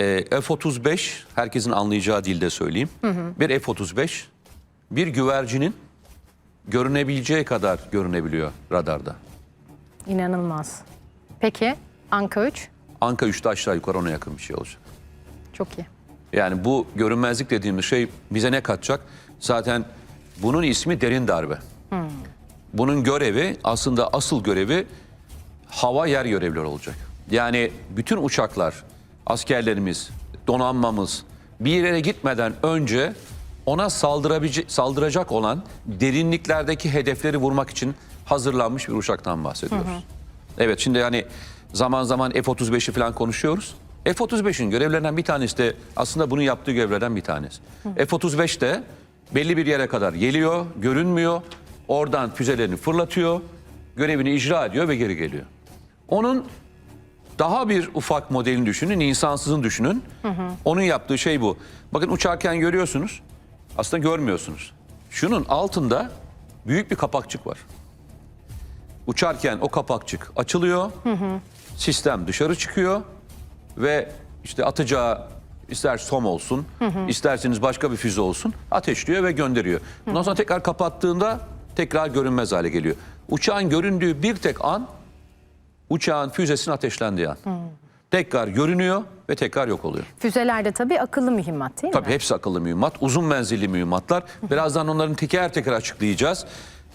Ee, F-35 herkesin anlayacağı dilde söyleyeyim. Bir F-35 bir güvercinin görünebileceği kadar görünebiliyor radarda. İnanılmaz. Peki Anka 3? Anka 3'te aşağı yukarı ona yakın bir şey olacak. Çok iyi. Yani bu görünmezlik dediğimiz şey bize ne katacak? Zaten bunun ismi derin darbe. Bunun görevi aslında asıl görevi hava yer görevleri olacak. Yani bütün uçaklar, askerlerimiz, donanmamız bir yere gitmeden önce ona saldıracak olan derinliklerdeki hedefleri vurmak için hazırlanmış bir uçaktan bahsediyoruz. Evet şimdi yani zaman zaman F-35'i falan konuşuyoruz. F-35'in görevlerinden bir tanesi de aslında bunu yaptığı görevlerden bir tanesi. F-35 de belli bir yere kadar geliyor, görünmüyor. Oradan füzelerini fırlatıyor, görevini icra ediyor ve geri geliyor. Onun daha bir ufak modelini düşünün, insansızın düşünün. Onun yaptığı şey bu. Bakın uçarken görüyorsunuz, aslında görmüyorsunuz. Şunun altında büyük bir kapakçık var. Uçarken o kapakçık açılıyor, sistem dışarı çıkıyor ve işte atacağı ister SOM olsun, isterseniz başka bir füze olsun ateşliyor ve gönderiyor. Ondan sonra tekrar kapattığında tekrar görünmez hale geliyor. Uçağın göründüğü bir tek an uçağın füzesinin ateşlendiği an. Tekrar görünüyor ve tekrar yok oluyor. Füzelerde tabii akıllı mühimmat değil Tabii mi? hepsi akıllı mühimmat, uzun menzilli mühimmatlar. Birazdan onların teker teker açıklayacağız.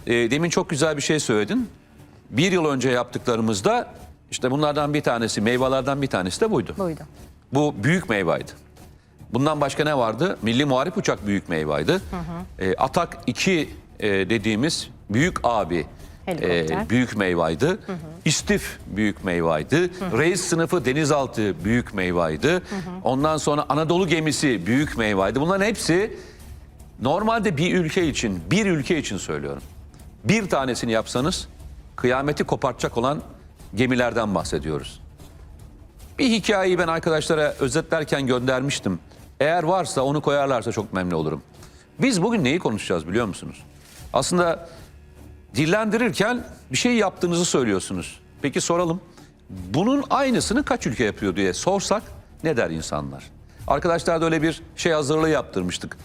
Ee, demin çok güzel bir şey söyledin. Bir yıl önce yaptıklarımızda işte bunlardan bir tanesi, meyvelerden bir tanesi de buydu. Buydu. Bu büyük meyvaydı. Bundan başka ne vardı? Milli Muharip Uçak büyük meyvaydı. Ee, Atak 2 e, dediğimiz büyük abi Helikopter. e, büyük meyvaydı. İstif büyük meyvaydı. Reis sınıfı denizaltı büyük meyvaydı. Ondan sonra Anadolu gemisi büyük meyvaydı. Bunların hepsi normalde bir ülke için, bir ülke için söylüyorum. Bir tanesini yapsanız kıyameti kopartacak olan gemilerden bahsediyoruz. Bir hikayeyi ben arkadaşlara özetlerken göndermiştim. Eğer varsa onu koyarlarsa çok memnun olurum. Biz bugün neyi konuşacağız biliyor musunuz? Aslında dillendirirken bir şey yaptığınızı söylüyorsunuz. Peki soralım. Bunun aynısını kaç ülke yapıyor diye sorsak ne der insanlar? Arkadaşlar da öyle bir şey hazırlığı yaptırmıştık.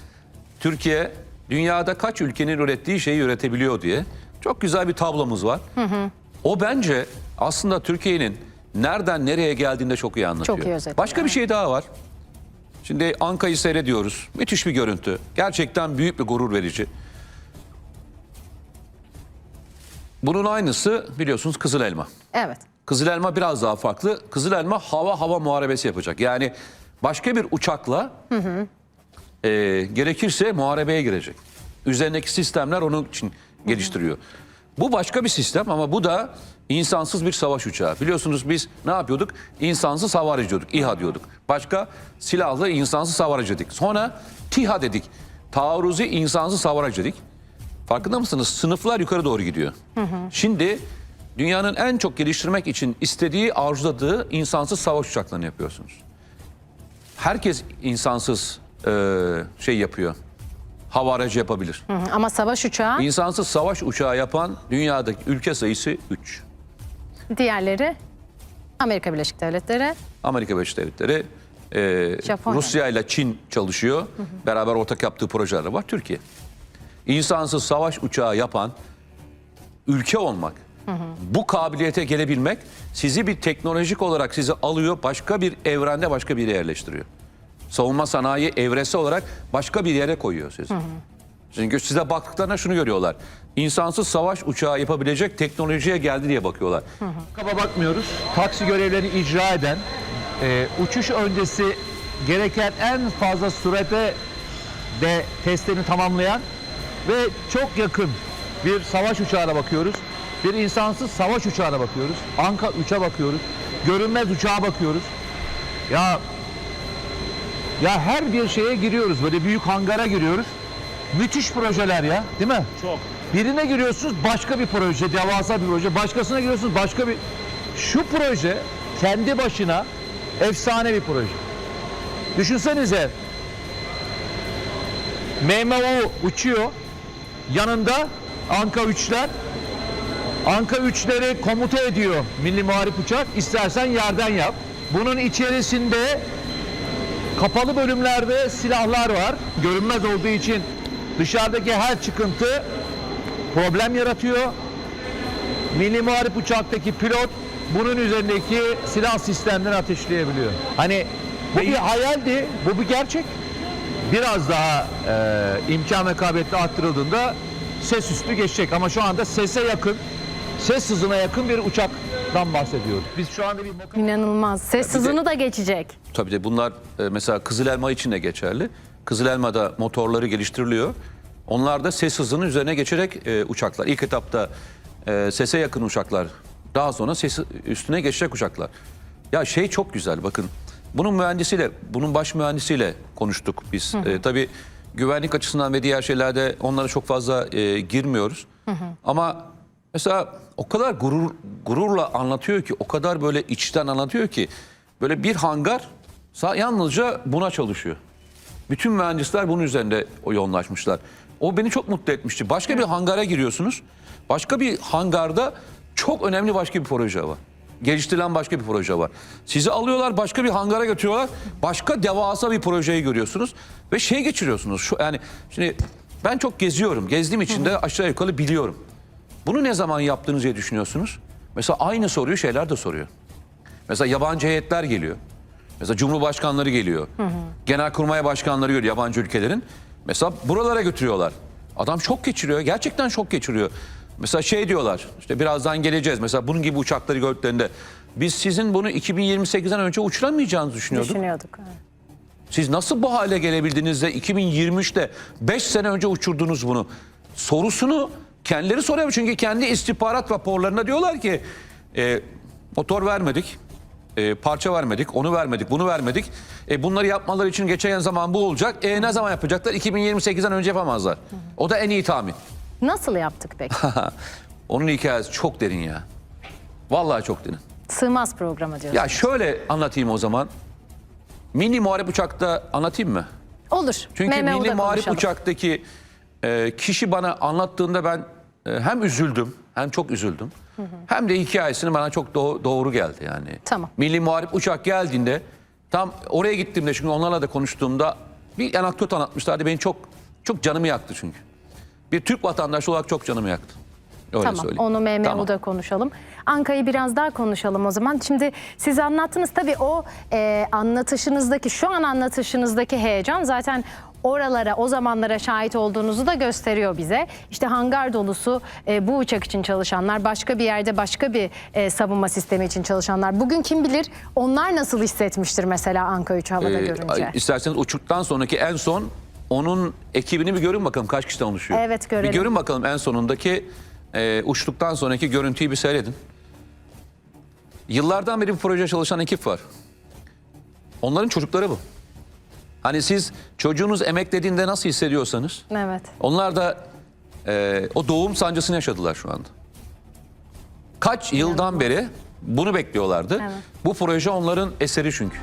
Türkiye dünyada kaç ülkenin ürettiği şeyi üretebiliyor diye. Çok güzel bir tablomuz var. O bence aslında Türkiye'nin nereden nereye geldiğinde çok iyi anlatıyor. Çok iyi özetliyor, Başka bir şey daha var. Şimdi Anka'yı seyrediyoruz. Müthiş bir görüntü. Gerçekten büyük bir gurur verici. Bunun aynısı biliyorsunuz Kızıl Elma. Evet. Kızıl Elma biraz daha farklı. Kızıl Elma hava hava muharebesi yapacak. Yani başka bir uçakla e, gerekirse muharebeye girecek. Üzerindeki sistemler onun için geliştiriyor. Bu başka bir sistem ama bu da insansız bir savaş uçağı. Biliyorsunuz biz ne yapıyorduk? İnsansız hava aracı diyorduk, İHA diyorduk. Başka silahlı insansız hava aracı dedik. Sonra TİHA dedik. Taarruzi insansız hava aracı dedik. Farkında mısınız? Sınıflar yukarı doğru gidiyor. Şimdi dünyanın en çok geliştirmek için istediği, arzuladığı insansız savaş uçaklarını yapıyorsunuz. Herkes insansız e, şey yapıyor. Hava aracı yapabilir. Hı hı. Ama savaş uçağı İnsansız savaş uçağı yapan dünyadaki ülke sayısı 3. diğerleri Amerika Birleşik Devletleri. Amerika Birleşik Devletleri, e, Japonya. Rusya ile Çin çalışıyor. Beraber ortak yaptığı projeler var. Türkiye. İnsansız savaş uçağı yapan ülke olmak, bu kabiliyete gelebilmek sizi bir teknolojik olarak sizi alıyor, başka bir evrende başka bir yere yerleştiriyor. Savunma sanayi evresi olarak başka bir yere koyuyor sizi. Çünkü size baktıklarına şunu görüyorlar. İnsansız savaş uçağı yapabilecek teknolojiye geldi diye bakıyorlar. Kaba bakmıyoruz. Taksi görevlerini icra eden, e, uçuş öncesi gereken en fazla sürede de testlerini tamamlayan ve çok yakın bir savaş uçağına bakıyoruz. Bir insansız savaş uçağına bakıyoruz. Anka 3'e bakıyoruz. Görünmez uçağa bakıyoruz. Ya ya her bir şeye giriyoruz. Böyle büyük hangara giriyoruz. Müthiş projeler ya, değil mi? Çok. Birine giriyorsunuz başka bir proje, devasa bir proje. Başkasına giriyorsunuz başka bir... Şu proje kendi başına efsane bir proje. Düşünsenize MMO uçuyor. Yanında Anka 3'ler. Anka 3'leri komuta ediyor Milli Muharip Uçak. İstersen yerden yap. Bunun içerisinde kapalı bölümlerde silahlar var. Görünmez olduğu için dışarıdaki her çıkıntı problem yaratıyor. Milli Muharip uçaktaki pilot bunun üzerindeki silah sistemlerini ateşleyebiliyor. Hani bu bir hayaldi, bu bir gerçek. Biraz daha e, imkan ve kabiliyeti arttırıldığında ses üstü geçecek. Ama şu anda sese yakın, ses hızına yakın bir uçaktan bahsediyoruz. Biz şu anda bir makam- İnanılmaz. Ses hızını da geçecek. Tabii de bunlar e, mesela Kızıl Elma için de geçerli. Kızıl Elma'da motorları geliştiriliyor. Onlar da ses hızının üzerine geçerek e, uçaklar. İlk etapta e, sese yakın uçaklar. Daha sonra ses üstüne geçecek uçaklar. Ya şey çok güzel bakın. Bunun mühendisiyle, bunun baş mühendisiyle konuştuk biz. E, tabii güvenlik açısından ve diğer şeylerde onlara çok fazla e, girmiyoruz. Ama mesela o kadar gurur gururla anlatıyor ki, o kadar böyle içten anlatıyor ki böyle bir hangar yalnızca buna çalışıyor. Bütün mühendisler bunun üzerinde yoğunlaşmışlar. O beni çok mutlu etmişti. Başka bir hangara giriyorsunuz. Başka bir hangarda çok önemli başka bir proje var. Geliştirilen başka bir proje var. Sizi alıyorlar başka bir hangara götürüyorlar. Başka devasa bir projeyi görüyorsunuz. Ve şey geçiriyorsunuz. Şu, yani şimdi ben çok geziyorum. Gezdiğim için de aşağı yukarı biliyorum. Bunu ne zaman yaptınız diye düşünüyorsunuz. Mesela aynı soruyu şeyler de soruyor. Mesela yabancı heyetler geliyor. Mesela cumhurbaşkanları geliyor. Genelkurmay başkanları geliyor yabancı ülkelerin. Mesela buralara götürüyorlar. Adam şok geçiriyor. Gerçekten şok geçiriyor. Mesela şey diyorlar. işte birazdan geleceğiz. Mesela bunun gibi uçakları gördüklerinde biz sizin bunu 2028'den önce uçuramayacağınızı düşünüyorduk. Düşünüyorduk. evet. Siz nasıl bu hale gelebildiniz de 2023'te 5 sene önce uçurdunuz bunu? Sorusunu kendileri soruyor. Çünkü kendi istihbarat raporlarında diyorlar ki e, motor vermedik, e, parça vermedik, onu vermedik, bunu vermedik. E, bunları yapmaları için geçen zaman bu olacak. E, ne zaman yapacaklar? 2028'den önce yapamazlar. O da en iyi tahmin. Nasıl yaptık peki? Onun hikayesi çok derin ya. Vallahi çok derin. Sığmaz programa diyorsun. Ya şöyle anlatayım o zaman. Mini muharip uçakta anlatayım mı? Olur. Çünkü MMO'da Milli Muharip konuşalım. Uçak'taki e, kişi bana anlattığında ben e, hem üzüldüm hem çok üzüldüm. Hem de hikayesini bana çok doğ- doğru geldi yani. Tamam. Milli Muharip Uçak geldiğinde tam oraya gittiğimde çünkü onlarla da konuştuğumda bir anekdot anlatmışlardı. Beni çok çok canımı yaktı çünkü. Bir Türk vatandaşı olarak çok canımı yaktı. Öyle Tamam söyleyeyim. onu MMO'da Tamam. konuşalım. Anka'yı biraz daha konuşalım o zaman. Şimdi siz anlattınız tabii o e, anlatışınızdaki şu an anlatışınızdaki heyecan zaten oralara o zamanlara şahit olduğunuzu da gösteriyor bize. İşte hangar dolusu e, bu uçak için çalışanlar başka bir yerde başka bir e, savunma sistemi için çalışanlar. Bugün kim bilir onlar nasıl hissetmiştir mesela Anka 3 havada Ee, görünce. isterseniz uçuktan sonraki en son onun ekibini bir görün bakalım kaç kişiden oluşuyor. Evet, görelim. Bir görün bakalım en sonundaki e, uçtuktan sonraki görüntüyü bir seyredin. Yıllardan beri bu proje çalışan ekip var. Onların çocukları bu. Hani siz çocuğunuz emeklediğinde nasıl hissediyorsanız Evet. onlar da e, o doğum sancısını yaşadılar şu anda. Kaç yıldan beri bunu bekliyorlardı. Evet. Bu proje onların eseri çünkü.